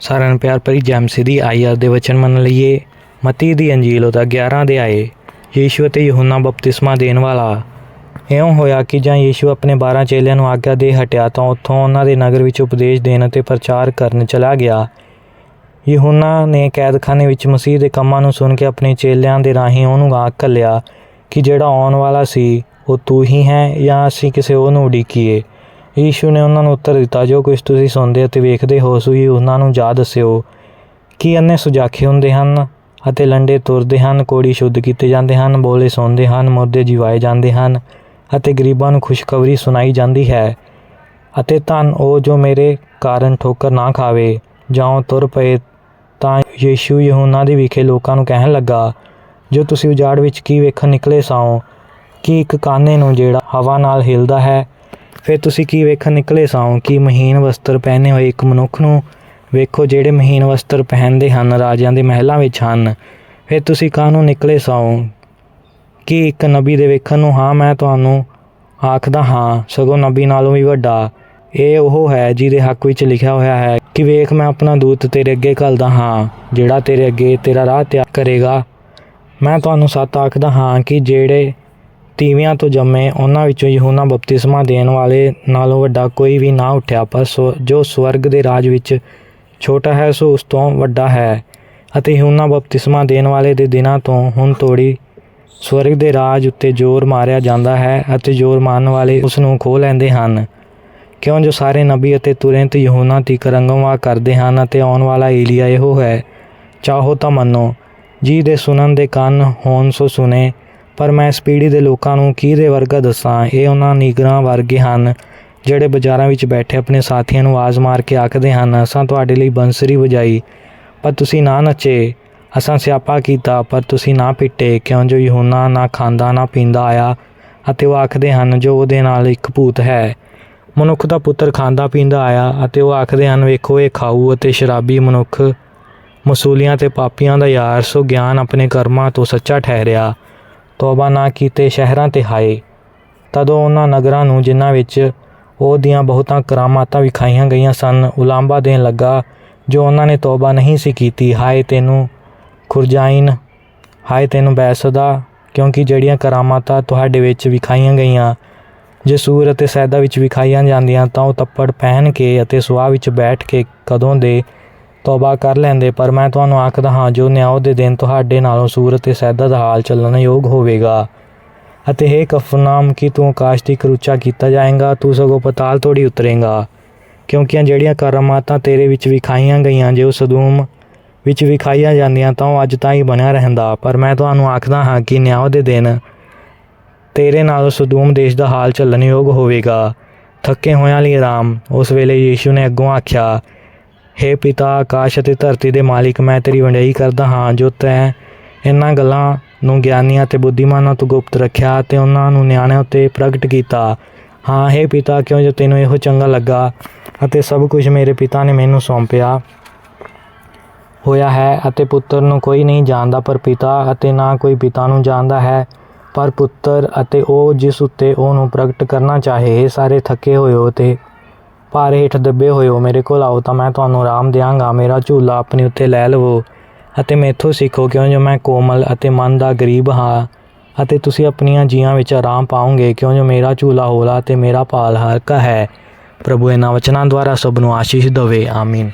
ਸਾਰਿਆਂ ਨੂੰ ਪਿਆਰ ਭਰੀ ਜੈਮਸੀ ਦੀ ਆਈ ਦੇ ਵਚਨ ਮੰਨ ਲਈਏ। ਮਤੀ ਦੀ ਅੰਜੀਲ ਉਹਦਾ 11 ਦੇ ਆਏ। ਯੀਸ਼ੂ ਅਤੇ ਯਹੋਨਾ ਬਪਤਿਸਮਾ ਦੇਣ ਵਾਲਾ। ਇਉਂ ਹੋਇਆ ਕਿ ਜਾਂ ਯੀਸ਼ੂ ਆਪਣੇ 12 ਚੇਲਿਆਂ ਨੂੰ ਆਗਿਆ ਦੇ ਹਟਿਆ ਤਾਂ ਉੱਥੋਂ ਉਹਨਾਂ ਦੇ ਨਗਰ ਵਿੱਚ ਉਪਦੇਸ਼ ਦੇਣ ਅਤੇ ਪ੍ਰਚਾਰ ਕਰਨ ਚਲਾ ਗਿਆ। ਯਹੋਨਾ ਨੇ ਕੈਦਖਾਨੇ ਵਿੱਚ ਮਸੀਹ ਦੇ ਕੰਮਾਂ ਨੂੰ ਸੁਣ ਕੇ ਆਪਣੇ ਚੇਲਿਆਂ ਦੇ ਰਾਹੀਂ ਉਹਨੂੰ ਆਖ ਘੱਲਿਆ ਕਿ ਜਿਹੜਾ ਆਉਣ ਵਾਲਾ ਸੀ, ਉਹ ਤੂੰ ਹੀ ਹੈ ਜਾਂ ਅਸੀਂ ਕਿਸੇ ਹੋਰ ਨੂੰ ਉਡੀਕੀਏ। ਯੀਸ਼ੂ ਨੇ ਉਹਨਾਂ ਨੂੰ ਉੱਤਰ ਦਿੱਤਾ, ਜੋ ਕੁਝ ਤੁਸੀਂ ਸੁਣਦੇ ਅਤੇ ਵੇਖਦੇ ਹੋ ਸੋਈ ਉਹਨਾਂ ਨੂੰ ਜਾ ਦੱਸਿਓ। ਕਿ ਅੰਨੇ ਸੁਜਾਖੇ ਹੁੰਦੇ ਹਨ ਅਤੇ ਲੰਡੇ ਤੁਰਦੇ ਹਨ, ਕੋੜੀ ਸ਼ੁੱਧ ਕੀਤੇ ਜਾਂਦੇ ਹਨ, ਬੋਲੇ ਸੁਣਦੇ ਹਨ ਮੁਰਦੇ ਜਿਵਾਏ ਜਾਂਦੇ ਹਨ ਅਤੇ ਗਰੀਬਾਂ ਨੂੰ ਖੁਸ਼ਖਬਰੀ ਸੁਣਾਈ ਜਾਂਦੀ ਹੈ। ਅਤੇ ਧੰਨ ਉਹ ਜੋ ਮੇਰੇ ਕਾਰਨ ਠੋਕਰ ਨਾ ਖਾਵੇ ਜਾਂ ਉਹ ਤੁਰ ਪਏ ਤਾਂ ਯੀਸ਼ੂ ਯਹੂਨਾ ਦੇ ਵਿਖੇ ਲੋਕਾਂ ਨੂੰ ਕਹਿਣ ਲੱਗਾ, ਜੋ ਤੁਸੀਂ ਉਜਾੜ ਵਿੱਚ ਕੀ ਵੇਖਣ ਨਿਕਲੇ ਸਾਓ ਕਿ ਇੱਕ ਕਾਨੇ ਨੂੰ ਜਿਹੜਾ ਹਵਾ ਨਾਲ ਹਿਲਦਾ ਹੈ ਫਿਰ ਤੁਸੀਂ ਕੀ ਵੇਖਣ ਨਿਕਲੇ ਸਾਓ ਕਿ ਮਹੀਨ ਵਸਤਰ ਪਹਿਨੇ ਹੋਏ ਇੱਕ ਮਨੁੱਖ ਨੂੰ? ਵੇਖੋ ਜਿਹੜੇ ਮਹੀਨ ਵਸਤਰ ਪਹਿਨਦੇ ਹਨ, ਰਾਜਿਆਂ ਦੇ ਮਹਿਲਾਂ ਵਿੱਚ ਹਨ। ਫਿਰ ਤੁਸੀਂ ਕਾਹਨੂੰ ਨਿਕਲੇ ਸਾਓ ਕਿ ਇੱਕ ਨਬੀ ਦੇ ਵੇਖਣ ਨੂੰ? ਹਾਂ, ਮੈਂ ਤੁਹਾਨੂੰ ਆਖਦਾ ਹਾਂ, ਸਗੋਂ ਨਬੀ ਨਾਲੋਂ ਵੀ ਵੱਡਾ। ਇਹ ਉਹ ਹੈ ਜਿਹਦੇ ਹੱਕ ਵਿੱਚ ਲਿਖਿਆ ਹੋਇਆ ਹੈ ਕਿ ਵੇਖ, ਮੈਂ ਆਪਣਾ ਦੂਤ ਤੇਰੇ ਅੱਗੇ ਘੱਲਦਾ ਹਾਂ, ਜਿਹੜਾ ਤੇਰੇ ਅੱਗੇ ਤੇਰਾ ਰਾਹ ਤਿਆਰ ਕਰੇਗਾ। ਮੈਂ ਤੁਹਾਨੂੰ ਸੱਤ ਆਖਦਾ ਹਾਂ ਕਿ ਜਿਹੜੇ ਤੀਵਿਆਂ ਤੋਂ ਜੰਮੇ ਉਹਨਾਂ ਵਿੱਚੋਂ ਯਹੂਨਾ ਬਪਤਿਸਮਾ ਦੇਣ ਵਾਲੇ ਨਾਲੋਂ ਵੱਡਾ ਕੋਈ ਵੀ ਨਾ ਉੱਠਿਆ, ਪਰ ਸਵ- ਜੋ ਸਵਰਗ ਦੇ ਰਾਜ ਵਿੱਚ ਛੋਟਾ ਹੈ, ਸੋ ਉਸ ਤੋਂ ਵੱਡਾ ਹੈ। ਅਤੇ ਯਹੂਨਾ ਬਪਤਿਸਮਾ ਦੇਣ ਵਾਲੇ ਦੇ ਦਿਨਾਂ ਤੋਂ ਹੁਣ ਤੋੜੀ ਸਵਰਗ ਦੇ ਰਾਜ ਉੱਤੇ ਜ਼ੋਰ ਮਾਰਿਆ ਜਾਂਦਾ ਹੈ ਅਤੇ ਜ਼ੋਰ ਮਾਰਨ ਵਾਲੇ ਉਸ ਨੂੰ ਖੋਹ ਲੈਂਦੇ ਹਨ। ਕਿਉਂ ਜੋ ਸਾਰੇ ਨਬੀ ਅਤੇ ਤੁਰੰਤ ਯਹੂਨਾ ਤੀਕ ਰੰਗਵਾ ਕਰਦੇ ਹਨ ਅਤੇ ਆਉਣ ਵਾਲਾ ਏਲੀਆ ਇਹੋ ਹੈ, ਚਾਹੋ ਤਾਂ ਮੰਨੋ, ਜੀ ਦੇ ਸੁਣਨ ਦੇ ਕੰਨ ਹੋਣ ਸੋ ਸੁਨੇ ਪਰ ਮੈਂ ਇਸ ਪੀੜ੍ਹੀ ਦੇ ਲੋਕਾਂ ਨੂੰ ਕਿਹਦੇ ਵਰਗਾ ਦੱਸਾਂ, ਇਹ ਉਹਨਾਂ ਨੀਗਰਾਂ ਵਰਗੇ ਹਨ, ਜਿਹੜੇ ਬਾਜ਼ਾਰਾਂ ਵਿੱਚ ਬੈਠੇ ਆਪਣੇ ਸਾਥੀਆਂ ਨੂੰ ਆਵਾਜ਼ ਮਾਰ ਕੇ ਆਖਦੇ ਹਨ, ਅਸਾਂ ਤੁਹਾਡੇ ਲਈ ਬੰਸਰੀ ਵਜਾਈ, ਪਰ ਤੁਸੀਂ ਨਾ ਨੱਚੇ, ਅਸਾਂ ਸਿਆਪਾ ਕੀਤਾ, ਪਰ ਤੁਸੀਂ ਨਾ ਪਿੱਟੇ, ਕਿਉਂ ਜੋ ਯਹੂਨਾ ਨਾ ਖਾਂਦਾ, ਨਾ ਪੀਂਦਾ ਆਇਆ? ਅਤੇ ਉਹ ਆਖਦੇ ਹਨ, ਜੋ ਉਹਦੇ ਨਾਲ ਇੱਕ ਭੂਤ ਹੈ, ਮਨੁੱਖ ਦਾ ਪੁੱਤਰ ਖਾਂਦਾ ਪੀਂਦਾ ਆਇਆ। ਅਤੇ ਉਹ ਆਖਦੇ ਹਨ, ਵੇਖੋ, ਇਹ ਖਾਊ ਅਤੇ ਸ਼ਰਾਬੀ ਮਨੁੱਖ, ਮਸੂਲੀਆਂ ਤੇ ਪਾਪੀਆਂ ਦਾ ਯਾਰ, ਸੋ ਗਿਆਨ ਆਪਣੇ ਕਰਮਾਂ ਤੋਂ ਸੱਚਾ ਠਹਿਰਿਆ। ਤੌਬਾ ਨਾ ਕੀਤੇ ਸ਼ਹਿਰਾਂ ਤੇ ਹਾਏ। ਤਦੋਂ ਉਹਨਾਂ ਨਗਰਾਂ ਨੂੰ ਜਿਨ੍ਹਾਂ ਵਿੱਚ ਉਹਦੀਆਂ ਬਹੁਤਾਂ ਕਰਾਮਾਤਾਂ ਵਿਖਾਈਆਂ ਗਈਆਂ ਸਨ ਉਲਾਂਬਾ ਦੇਣ ਲੱਗਾ, ਜੋ ਉਹਨਾਂ ਨੇ ਤੌਬਾ ਨਹੀਂ ਸੀ ਕੀਤੀ। ਹਾਏ ਤੈਨੂੰ ਖੁਰਜਾਈਨ ਹਾਏ ਤੈਨੂੰ ਬੈਸਦਾ, ਕਿਉਂਕਿ ਜਿਹੜੀਆਂ ਕਰਾਮਾਤਾਂ ਤੁਹਾਡੇ ਵਿੱਚ ਵਿਖਾਈਆਂ ਗਈਆਂ, ਜੇ ਸੂਰ ਅਤੇ ਸੈਦਾ ਵਿੱਚ ਵਿਖਾਈਆਂ ਜਾਂਦੀਆਂ, ਤਾਂ ਉਹ ਤੱਪੜ ਪਹਿਨ ਕੇ ਅਤੇ ਸੁਆਹ ਵਿੱਚ ਬੈਠ ਕੇ ਕਦੋਂ ਦੇ ਤੌਬਾ ਕਰ ਲੈਂਦੇ, ਪਰ ਮੈਂ ਤੁਹਾਨੂੰ ਆਖਦਾ ਹਾਂ, ਜੋ ਨਿਆਂ ਦੇ ਦਿਨ ਤੁਹਾਡੇ ਨਾਲੋਂ ਸੂਰ ਅਤੇ ਸੈਦਾ ਦਾ ਹਾਲ ਚੱਲਣ ਯੋਗ ਹੋਵੇਗਾ। ਅਤੇ हे ਕਫਨਾਮ, ਕਿ ਤੂੰ ਆਕਾਸ਼ ਦੀ ਕਰੂਚਾ ਕੀਤਾ ਜਾਏਗਾ? ਤੂੰ ਸਗੋਂ ਪਤਾਲ ਤੋੜੀ ਉਤਰੇਗਾ। ਕਿਉਂਕਿ ਜਿਹੜੀਆਂ ਕਰਾਮਾਤਾਂ ਤੇਰੇ ਵਿੱਚ ਵਿਖਾਈਆਂ ਗਈਆਂ, ਜੇ ਉਹ ਸਦੂਮ ਵਿੱਚ ਵਿਖਾਈਆਂ ਜਾਂਦੀਆਂ, ਤਾਂ ਉਹ ਅੱਜ ਤਾਂ ਹੀ ਬਣਿਆ ਰਹਿੰਦਾ। ਪਰ ਮੈਂ ਤੁਹਾਨੂੰ ਆਖਦਾ ਹਾਂ ਕਿ ਨਿਆਂ ਦੇ ਦਿਨ ਤੇਰੇ ਨਾਲ ਸਦੂਮ ਦੇਸ਼ ਦਾ ਹਾਲ ਚੱਲਣ ਯੋਗ ਹੋਵੇਗਾ। ਥੱਕੇ ਹੋਇਆਂ ਲਈ ਆਰਾਮ। ਉਸ ਵੇਲੇ ਯੀਸ਼ੂ ਨੇ ਅੱਗੋਂ ਆਖਿਆ हे ਪਿਤਾ, ਆਕਾਸ਼ ਅਤੇ ਧਰਤੀ ਦੇ ਮਾਲਿਕ, ਮੈਂ ਤੇਰੀ ਵੰਡਾਈ ਕਰਦਾ ਹਾਂ, ਜੋ ਤੈਂ ਇਹਨਾਂ ਗੱਲਾਂ ਨੂੰ ਗਿਆਨੀਆਂ ਤੇ ਬੁੱਧੀਮਾਨਾਂ ਤੋਂ ਗੁਪਤ ਰੱਖਿਆ ਤੇ ਉਹਨਾਂ ਨੂੰ ਨਿਆਣਿਆਂ ਉੱਤੇ ਪ੍ਰਗਟ ਕੀਤਾ। ਹਾਂ हे ਪਿਤਾ, ਕਿਉਂ ਜੋ ਤੈਨੂੰ ਇਹੋ ਚੰਗਾ ਲੱਗਾ ਅਤੇ ਸਭ ਕੁਝ ਮੇਰੇ ਪਿਤਾ ਨੇ ਮੈਨੂੰ ਸੌਂਪਿਆ ਹੋਇਆ ਹੈ ਅਤੇ ਪੁੱਤਰ ਨੂੰ ਕੋਈ ਨਹੀਂ ਜਾਣਦਾ, ਪਰ ਪਿਤਾ ਅਤੇ ਨਾ ਕੋਈ ਪਿਤਾ ਨੂੰ ਜਾਣਦਾ ਹੈ, ਪਰ ਪੁੱਤਰ ਅਤੇ ਉਹ ਜਿਸ ਉੱਤੇ ਉਹਨੂੰ ਪ੍ਰਗਟ ਕਰਨਾ ਚਾਹੇ, ਇਹ ਸਾਰੇ ਥੱਕੇ ਹੋਏ ਹੋ ਤੇ ਭਾਰ ਹੇਠ ਦੱਬੇ ਹੋਏ ਹੋ ਮੇਰੇ ਕੋਲ ਆਓ ਤਾਂ ਮੈਂ ਤੁਹਾਨੂੰ ਆਰਾਮ ਦਿਆਂਗਾ। ਮੇਰਾ ਝੂਲਾ ਆਪਣੇ ਉੱਤੇ ਲੈ ਲਵੋ ਅਤੇ ਮੈਥੋਂ ਸਿੱਖੋ ਕਿਉਂ ਜੋ ਮੈਂ ਕੋਮਲ ਅਤੇ ਮਨ ਦਾ ਗਰੀਬ ਹਾਂ ਅਤੇ ਤੁਸੀਂ ਆਪਣੀਆਂ ਜੀਆਂ ਵਿੱਚ ਆਰਾਮ ਪਾਓਗੇ ਕਿਉਂ ਜੋ ਮੇਰਾ ਝੂਲਾ ਹੌਲਾ ਤੇ ਮੇਰਾ ਭਾਲ ਹਲਕਾ ਹੈ। ਪ੍ਰਭੂ ਇਹਨਾਂ ਵਚਨਾਂ ਦੁਆਰਾ ਸਭ ਨੂੰ ਆਸ਼ੀਸ਼ ਦੇਵੇ। ਆਮੀਨ।